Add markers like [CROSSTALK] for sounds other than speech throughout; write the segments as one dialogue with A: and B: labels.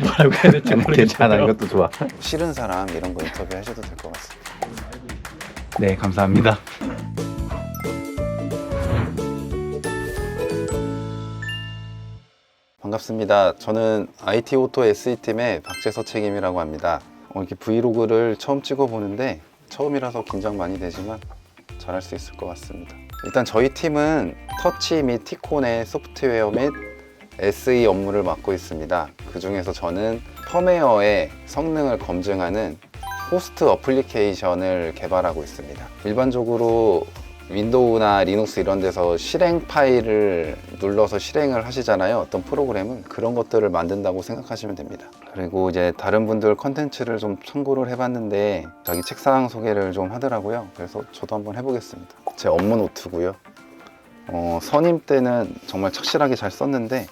A: 뭐라고 해야 될지 모르겠어요.
B: 괜찮아 이것도 좋아
C: 싫은 사람 이런 거 인터뷰 하셔도 될 것 같습니다.
B: 네 감사합니다
C: 반갑습니다. 저는 IT 오토 SE 팀의 박재서 책임이라고 합니다. 어, 이렇게 브이로그를 처음 찍어보는데 처음이라서 긴장 많이 되지만 잘할 수 있을 것 같습니다. 일단 저희 팀은 터치 및 티콘의 소프트웨어 및 SE 업무를 맡고 있습니다. 그 중에서 저는 펌웨어의 성능을 검증하는 호스트 어플리케이션을 개발하고 있습니다. 일반적으로 윈도우나 리눅스 이런 데서 실행 파일을 눌러서 실행을 하시잖아요. 어떤 프로그램은 그런 것들을 만든다고 생각하시면 됩니다. 그리고 이제 다른 분들 컨텐츠를 좀 참고를 해봤는데 자기 책상 소개를 좀 하더라고요. 그래서 저도 한번 해보겠습니다. 제 업무 노트고요. 어, 선임 때는 정말 착실하게 잘 썼는데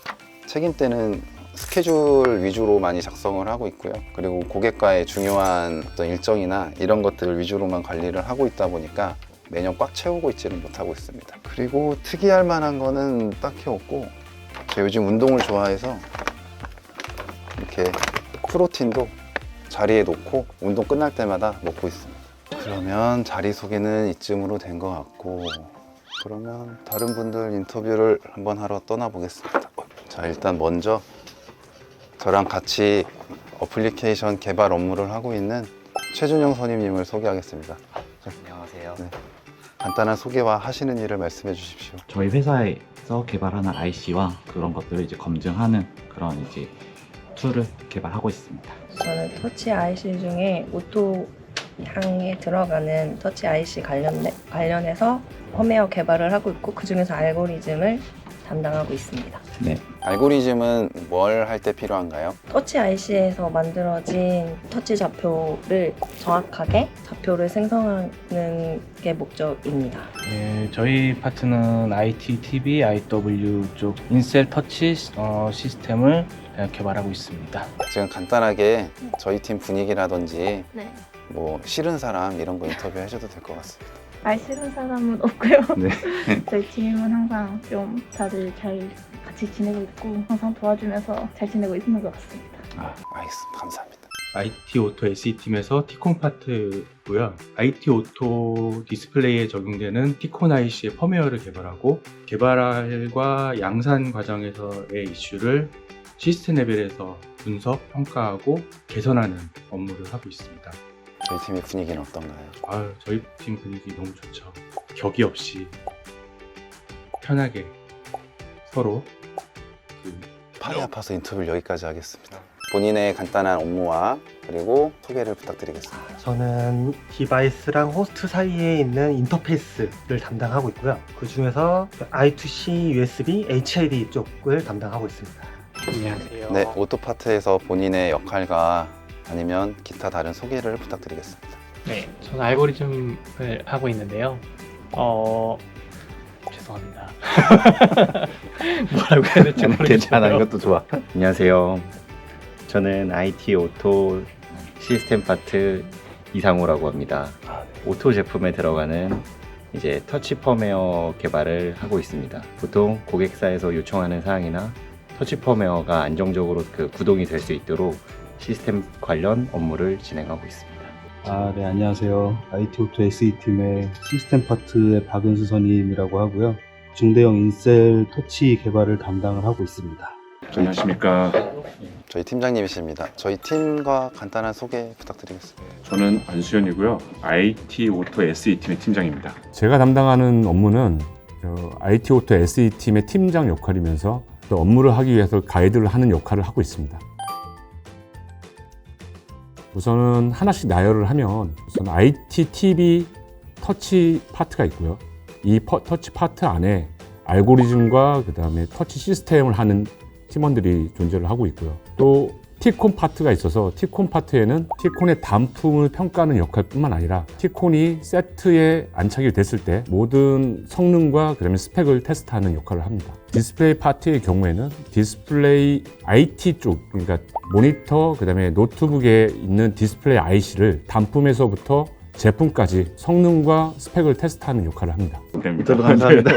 C: 책임 때는 스케줄 위주로 많이 작성을 하고 있고요. 그리고 고객과의 중요한 어떤 일정이나 이런 것들 위주로만 관리를 하고 있다 보니까 매년 꽉 채우고 있지는 못하고 있습니다. 그리고 특이할 만한 거는 딱히 없고 제가 요즘 운동을 좋아해서 이렇게 프로틴도 자리에 놓고 운동 끝날 때마다 먹고 있습니다. 그러면 자리 소개는 이쯤으로 된 것 같고 그러면 다른 분들 인터뷰를 한번 하러 떠나보겠습니다. 자 일단 먼저 저랑 같이 어플리케이션 개발 업무를 하고 있는 최준영 선임님을 소개하겠습니다.
B: 안녕하세요
C: 네. 간단한 소개와 하시는 일을 말씀해 주십시오.
D: 저희 회사에서 개발하는 IC와 그런 것들을 이제 검증하는 그런 이제 툴을 개발하고 있습니다.
E: 저는 터치 IC 중에 오토 향에 들어가는 터치 IC 관련 관련해서 펌웨어 개발을 하고 있고 그 중에서 알고리즘을 담당하고 있습니다.
D: 네,
C: 알고리즘은 뭘 할 때 필요한가요?
E: 터치 IC에서 만들어진 터치 좌표를 정확하게 좌표를 생성하는 게 목적입니다.
A: 예, 저희 파트는 IT, TV, IW 쪽 인셀 터치 어, 시스템을 예, 개발하고 있습니다.
C: 지금 간단하게 저희 팀 분위기라든지
F: 네.
C: 뭐 싫은 사람 이런 거 인터뷰 하셔도 될 것 같습니다.
F: 말 싫은 사람은 없고요.
B: 네. [LAUGHS]
F: 저희 팀은 항상 좀 다들 잘 같이 지내고 있고 항상 도와주면서 잘 지내고 있는 것 같습니다.
C: 아, 알겠습니다. 감사합니다.
G: IT 오토 SE 팀에서 티콘 파트고요. IT 오토 디스플레이에 적용되는 티콘 IC의 펌웨어를 개발하고 개발과 양산 과정에서의 이슈를 시스템 레벨에서 분석, 평가하고 개선하는 업무를 하고 있습니다.
C: 저희 팀의 분위기는 어떤가요?
G: 아유, 저희 팀 분위기 너무 좋죠. 격이 없이 편하게 서로 그
C: 팔이 아파서 인터뷰를 여기까지 하겠습니다. 본인의 간단한 업무와 그리고 소개를 부탁드리겠습니다.
H: 저는 디바이스랑 호스트 사이에 있는 인터페이스를 담당하고 있고요. 그 중에서 I2C, USB, HID 쪽을 담당하고 있습니다.
A: 안녕하세요.
C: 네, 오토파트에서 본인의 역할과 아니면 기타 다른 소개를 부탁드리겠습니다.
I: 네, 저는 알고리즘을 하고 있는데요. 어, 죄송합니다. [LAUGHS] 뭐라고 해야 될지 모르겠어요.
B: 괜찮아 이것도 좋아. 안녕하세요. 저는 IT 오토 시스템 파트 이상호라고 합니다. 오토 제품에 들어가는 이제 터치 펌웨어 개발을 하고 있습니다. 보통 고객사에서 요청하는 사항이나 터치 펌웨어가 안정적으로 그 구동이 될 수 있도록 시스템 관련 업무를 진행하고 있습니다
J: 아, 네, 안녕하세요. IT오토 SE팀의 시스템 파트의 박은수 선임이라고 하고요. 중대형 인셀 터치 개발을 담당을 하고 있습니다.
K: 안녕하십니까.
C: 저희 팀장님이십니다. 저희 팀과 간단한 소개 부탁드리겠습니다.
K: 저는 안수현이고요. IT 오토 SE 팀의 팀장입니다.
L: 제가 담당하는 업무는 저 IT 오토 SE 팀의 팀장 역할이면서 또 업무를 하기 위해서 가이드를 하는 역할을 하고 있습니다. 우선은 하나씩 나열을 하면 우선 IT, TV, 터치 파트가 있고요. 이 퍼- 터치 파트 안에 알고리즘과 그 다음에 터치 시스템을 하는 팀원들이 존재를 하고 있고요. 또 티콘 파트가 있어서 티콘 파트에는 티콘의 단품을 평가하는 역할뿐만 아니라 티콘이 세트에 안착이 됐을 때 모든 성능과 그다음에 스펙을 테스트하는 역할을 합니다. 디스플레이 파트의 경우에는 디스플레이 IT 쪽 그러니까 모니터 그다음에 노트북에 있는 디스플레이 IC를 단품에서부터 제품까지 성능과 스펙을 테스트하는 역할을 합니다.
K: 됩니다.
B: 감사합니다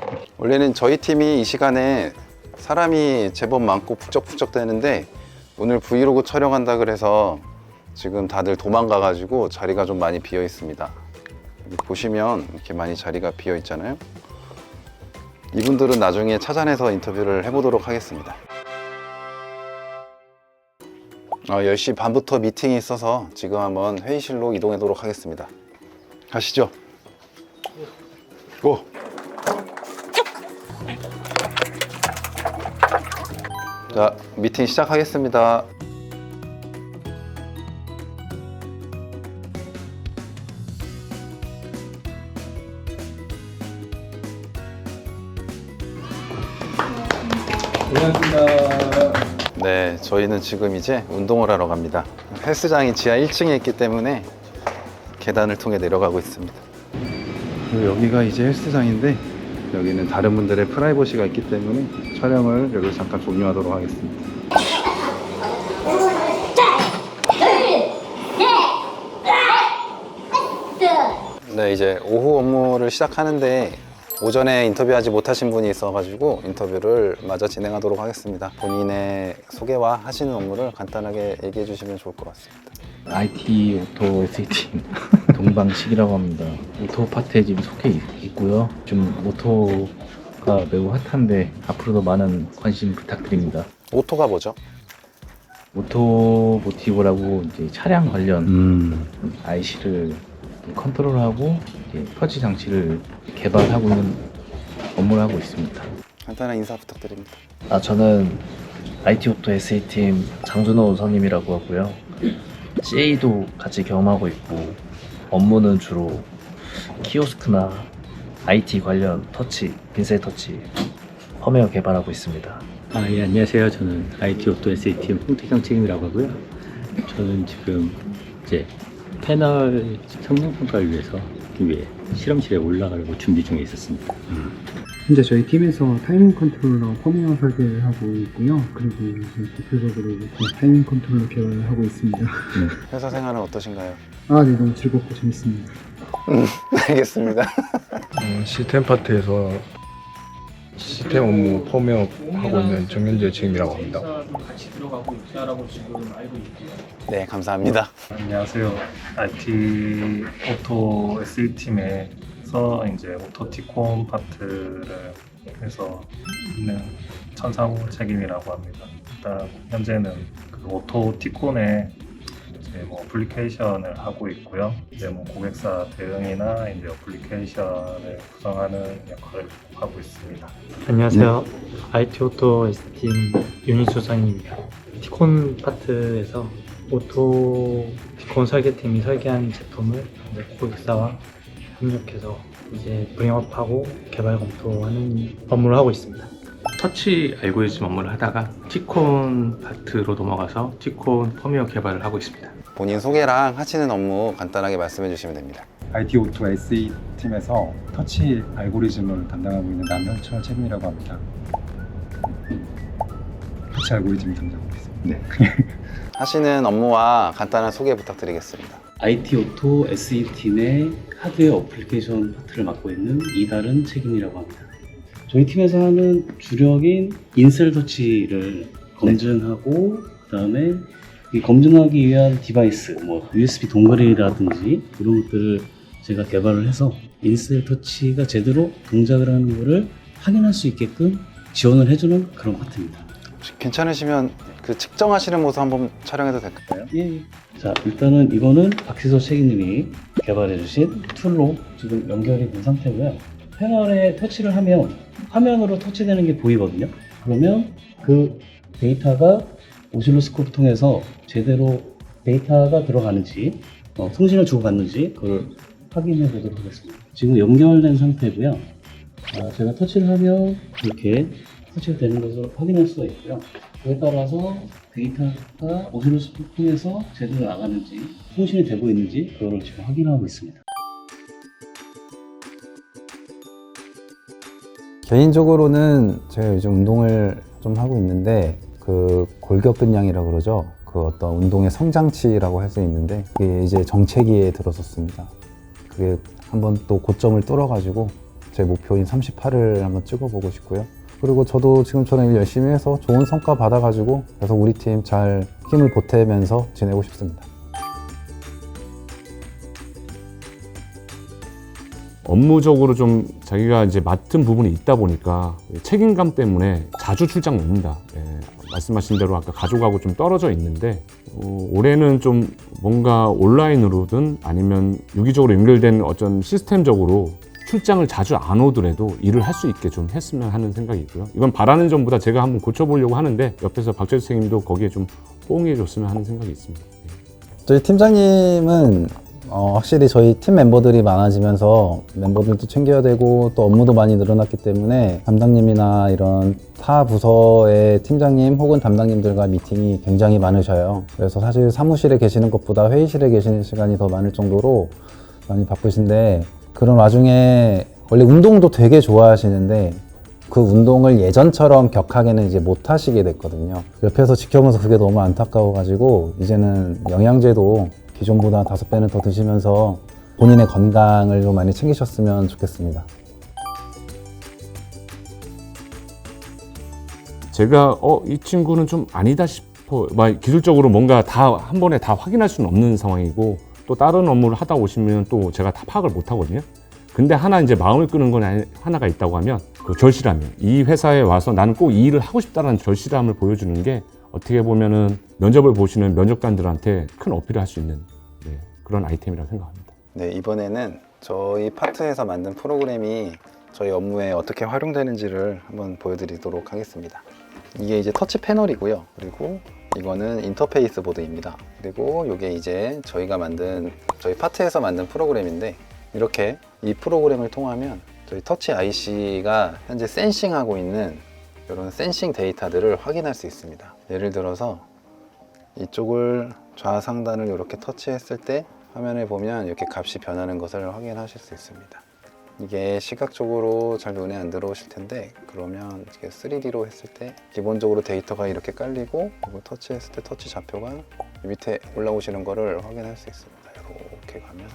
B: [LAUGHS]
C: 원래는 저희 팀이 이 시간에 사람이 제법 많고 북적북적 되는데 오늘 브이로그 촬영한다 그래서 지금 다들 도망가 가지고 자리가 좀 많이 비어 있습니다. 보시면 이렇게 많이 자리가 비어 있잖아요. 이분들은 나중에 찾아내서 인터뷰를 해보도록 하겠습니다. 어, 10시 반부터 미팅이 있어서 지금 한번 회의실로 이동하도록 하겠습니다. 가시죠. 고! 자, 미팅 시작하겠습니다. 네, 저희는 지금 이제 운동을 하러 갑니다. 헬스장이 지하 1층에 있기 때문에 계단을 통해 내려가고 있습니다. 여기가 이제 헬스장인데 여기는 다른 분들의 프라이버시가 있기 때문에 촬영을 여기서 잠깐 종료하도록 하겠습니다. 네, 이제 오후 업무를 시작하는데 오전에 인터뷰하지 못하신 분이 있어가지고 인터뷰를 마저 진행하도록 하겠습니다. 본인의 소개와 하시는 업무를 간단하게 얘기해 주시면 좋을 것 같습니다.
A: IT 오토 SA팀 동방식이라고 합니다. 오토 파트에 지금 속해 있- 있고요. 좀 오토가 매우 핫한데 앞으로도 많은 관심 부탁드립니다.
C: 오토가 뭐죠?
A: 오토모티브라고 이제 차량 관련
C: 음.
A: IC를 컨트롤하고 이제 터치 장치를 개발하고 있는 업무를 하고 있습니다.
C: 간단한 인사 부탁드립니다.
M: 아 저는 IT 오토 SA팀 장준호 선임이라고 하고요. CA도 같이 경험하고 있고 업무는 주로 키오스크나 IT 관련 터치, 빈셀 터치, 펌웨어 개발하고 있습니다.
N: 아, 예, 안녕하세요. 저는 IT 오토 SA팀 홍태경 책임이라고 하고요. 저는 지금 이제 패널 성능 평가를 위해서 그 위에 실험실에 올라가려고 준비 중에 있었습니다.
O: 현재 저희 팀에서 타이밍 컨트롤러 펌웨어 설계를 하고 있고요. 그리고 이제 대표적으로 타이밍 컨트롤러 개발을 하고 있습니다.
C: 회사 생활은 어떠신가요?
O: 아, 네, 너무 즐겁고 재밌습니다.
C: 음, [LAUGHS] 알겠습니다.
P: 어, 시스템 파트에서 시스템 업무 펌웨어 하고 있는 정현재 책임이라고 합니다.
A: 같이 들어가고 있다라고 지금 알고 있고요.
C: 네, 감사합니다.
Q: 안녕하세요. IT 오토 SE 팀에서 이제 오토티콘 파트를 해서 있는 천상우 책임이라고 합니다. 일단 현재는 그 오토티콘에 이제 뭐 어플리케이션을 하고 있고요. 이제 뭐 고객사 대응이나 이제 어플리케이션을 구성하는 역할을 하고 있습니다.
I: 안녕하세요. IT 오토 S팀 유닛 수장입니다. 티콘 파트에서 오토 티콘 설계팀이 설계한 제품을 이제 고객사와 협력해서 이제 브링업하고 개발 검토하는 업무를 하고 있습니다.
G: 터치 알고리즘 업무를 하다가 티콘 파트로 넘어가서 티콘 펌웨어 개발을 하고 있습니다.
C: 본인 소개랑 하시는 업무 간단하게 말씀해 주시면 됩니다.
R: IT 오토 SE 팀에서 터치 알고리즘을 담당하고 있는 남현철 책임이라고 합니다. 터치 알고리즘 담당하고 있습니다. 네. [LAUGHS]
C: 하시는 업무와 간단한 소개 부탁드리겠습니다.
S: IT 오토 SE 팀의 하드웨어 어플리케이션 파트를 맡고 있는 이다른 책임이라고 합니다. 저희 팀에서 하는 주력인 인셀 터치를 검증하고 그다음에 이 검증하기 위한 디바이스, 뭐 USB 동거리라든지 이런 것들을 제가 개발을 해서 인셀 터치가 제대로 동작을 하는 것을 확인할 수 있게끔 지원을 해주는 그런 파트입니다.
C: 혹시 괜찮으시면 그 측정하시는 모습 한번 촬영해도 될까요?
S: 예. 자, 일단은 이거는 박시서 책임님이 개발해주신 툴로 지금 연결이 된 상태고요. 패널에 터치를 하면 화면으로 터치되는 게 보이거든요. 그러면 그 데이터가 오실로스코프 통해서 제대로 데이터가 들어가는지 어, 통신을 주고받는지 그걸 확인해 보도록 하겠습니다. 지금 연결된 상태고요. 아, 제가 터치를 하면 이렇게 터치가 되는 것을 확인할 수가 있고요. 그에 따라서 데이터가 오실로스코프 통해서 제대로 나가는지 통신이 되고 있는지 그거를 지금 확인하고 있습니다.
T: 개인적으로는 제가 요즘 운동을 좀 하고 있는데 그 골격근량이라고 그러죠. 그 어떤 운동의 성장치라고 할 수 있는데 그게 이제 정체기에 들어섰습니다. 그게 한번 또 고점을 뚫어가지고 제 목표인 38을 한번 찍어보고 싶고요. 그리고 저도 지금처럼 일 열심히 해서 좋은 성과 받아가지고 계속 우리 팀 잘 힘을 보태면서 지내고 싶습니다.
L: 업무적으로 좀 자기가 이제 맡은 부분이 있다 보니까 책임감 때문에 자주 출장 못 온다. 예, 말씀하신 대로 아까 가족하고 좀 떨어져 있는데 어, 올해는 좀 뭔가 온라인으로든 아니면 유기적으로 연결된 어떤 시스템적으로 출장을 자주 안 오더라도 일을 할 수 있게 좀 했으면 하는 생각이 있고요. 이건 바라는 점보다 제가 한번 고쳐보려고 하는데 옆에서 박철 선생님도 거기에 좀 호응해 줬으면 하는 생각이 있습니다.
T: 저희 팀장님은 어, 확실히 저희 팀 멤버들이 많아지면서 멤버들도 챙겨야 되고 또 업무도 많이 늘어났기 때문에 담당님이나 이런 타 부서의 팀장님 혹은 담당님들과 미팅이 굉장히 많으셔요. 그래서 사실 사무실에 계시는 것보다 회의실에 계시는 시간이 더 많을 정도로 많이 바쁘신데 그런 와중에 원래 운동도 되게 좋아하시는데 그 운동을 예전처럼 격하게는 이제 못 하시게 됐거든요. 옆에서 지켜보면서 그게 너무 안타까워가지고 이제는 영양제도 기존보다 다섯 배는 더 드시면서 본인의 건강을 좀 많이 챙기셨으면 좋겠습니다.
L: 제가 어 이 친구는 좀 아니다 싶어 막 기술적으로 뭔가 다 한 번에 다 확인할 수는 없는 상황이고 또 다른 업무를 하다 오시면 또 제가 다 파악을 못 하거든요. 근데 하나 이제 마음을 끄는 건 하나가 있다고 하면 그 절실함이에요. 이 회사에 와서 나는 꼭 이 일을 하고 싶다는 절실함을 보여주는 게 어떻게 보면은 면접을 보시는 면접관들한테 큰 어필을 할 수 있는 네, 그런 아이템이라고 생각합니다.
C: 네, 이번에는 저희 파트에서 만든 프로그램이 저희 업무에 어떻게 활용되는지를 한번 보여드리도록 하겠습니다. 이게 이제 터치 패널이고요. 그리고 이거는 인터페이스 보드입니다. 그리고 이게 이제 저희가 만든 저희 파트에서 만든 프로그램인데 이렇게 이 프로그램을 통하면 저희 터치 IC가 현재 센싱하고 있는 이런 센싱 데이터들을 확인할 수 있습니다. 예를 들어서 이쪽을 좌상단을 이렇게 터치했을 때 화면에 보면 이렇게 값이 변하는 것을 확인하실 수 있습니다. 이게 시각적으로 잘 눈에 안 들어오실 텐데 그러면 이렇게 3D로 했을 때 기본적으로 데이터가 이렇게 깔리고 그리고 터치했을 때 터치 좌표가 이 밑에 올라오시는 거를 확인할 수 있습니다. 이렇게 가면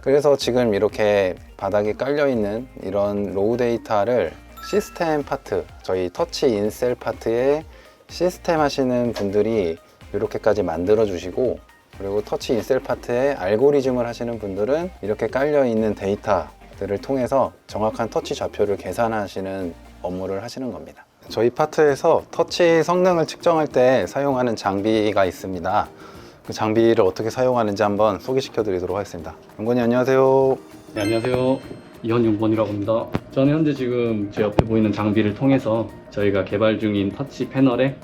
C: 그래서 지금 이렇게 바닥에 깔려 있는 이런 로우 데이터를 시스템 파트 저희 터치 인셀 파트에 시스템 하시는 분들이 이렇게까지 만들어 주시고 그리고 터치 인셀 파트에 알고리즘을 하시는 분들은 이렇게 깔려 있는 데이터들을 통해서 정확한 터치 좌표를 계산하시는 업무를 하시는 겁니다. 저희 파트에서 터치 성능을 측정할 때 사용하는 장비가 있습니다. 그 장비를 어떻게 사용하는지 한번 소개시켜 드리도록 하겠습니다. 용건이 안녕하세요.
U: 네, 안녕하세요. 이현용건이라고 합니다. 저는 현재 지금 제 옆에 보이는 장비를 통해서 저희가 개발 중인 터치 패널의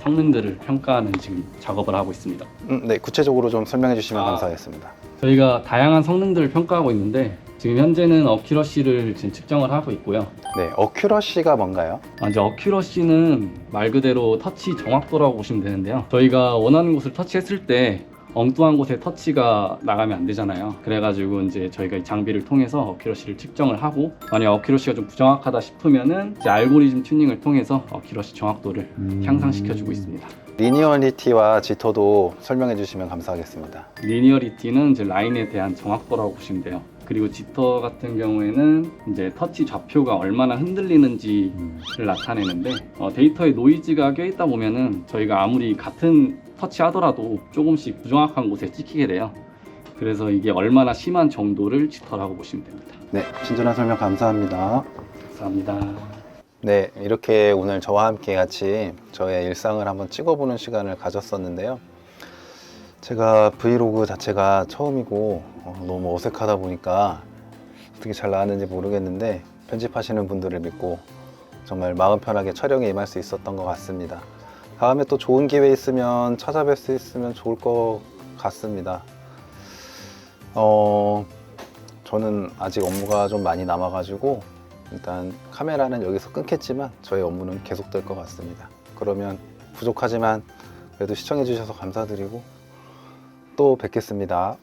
U: 성능들을 평가하는 지금 작업을 하고 있습니다.
C: 음, 네, 구체적으로 좀 설명해 주시면 감사하겠습니다.
U: 저희가 다양한 성능들을 평가하고 있는데 지금 현재는 어큐러시를 지금 측정을 하고 있고요.
C: 네, 어큐러시가 뭔가요?
U: 아, 이제 어큐러시는 말 그대로 터치 정확도라고 보시면 되는데요. 저희가 원하는 곳을 터치했을 때 엉뚱한 곳에 터치가 나가면 안 되잖아요. 그래가지고 이제 저희가 이 장비를 통해서 어큐러시를 측정을 하고 만약 어큐러시가 좀 부정확하다 싶으면은 이제 알고리즘 튜닝을 통해서 어큐러시 정확도를 향상시켜주고 있습니다.
C: 리니어리티와 지터도 설명해 주시면 감사하겠습니다.
U: 리니어리티는 이제 라인에 대한 정확도라고 보시면 돼요. 그리고 지터 같은 경우에는 이제 터치 좌표가 얼마나 흔들리는지를 나타내는데 어, 데이터에 노이즈가 껴있다 보면은 저희가 아무리 같은 터치 하더라도 조금씩 부정확한 곳에 찍히게 돼요. 그래서 이게 얼마나 심한 정도를 지터라고 보시면 됩니다.
C: 네, 친절한 설명 감사합니다.
U: 감사합니다.
C: 네, 이렇게 오늘 저와 함께 같이 저의 일상을 한번 찍어보는 시간을 가졌었는데요. 제가 브이로그 자체가 처음이고 어, 너무 어색하다 보니까 어떻게 잘 나왔는지 모르겠는데 편집하시는 분들을 믿고 정말 마음 편하게 촬영에 임할 수 있었던 것 같습니다. 다음에 또 좋은 기회 있으면 찾아뵐 수 있으면 좋을 것 같습니다. 어, 저는 아직 업무가 좀 많이 남아가지고 일단 카메라는 여기서 끊겠지만 저희 업무는 계속될 것 같습니다. 그러면 부족하지만 그래도 시청해 주셔서 감사드리고 또 뵙겠습니다.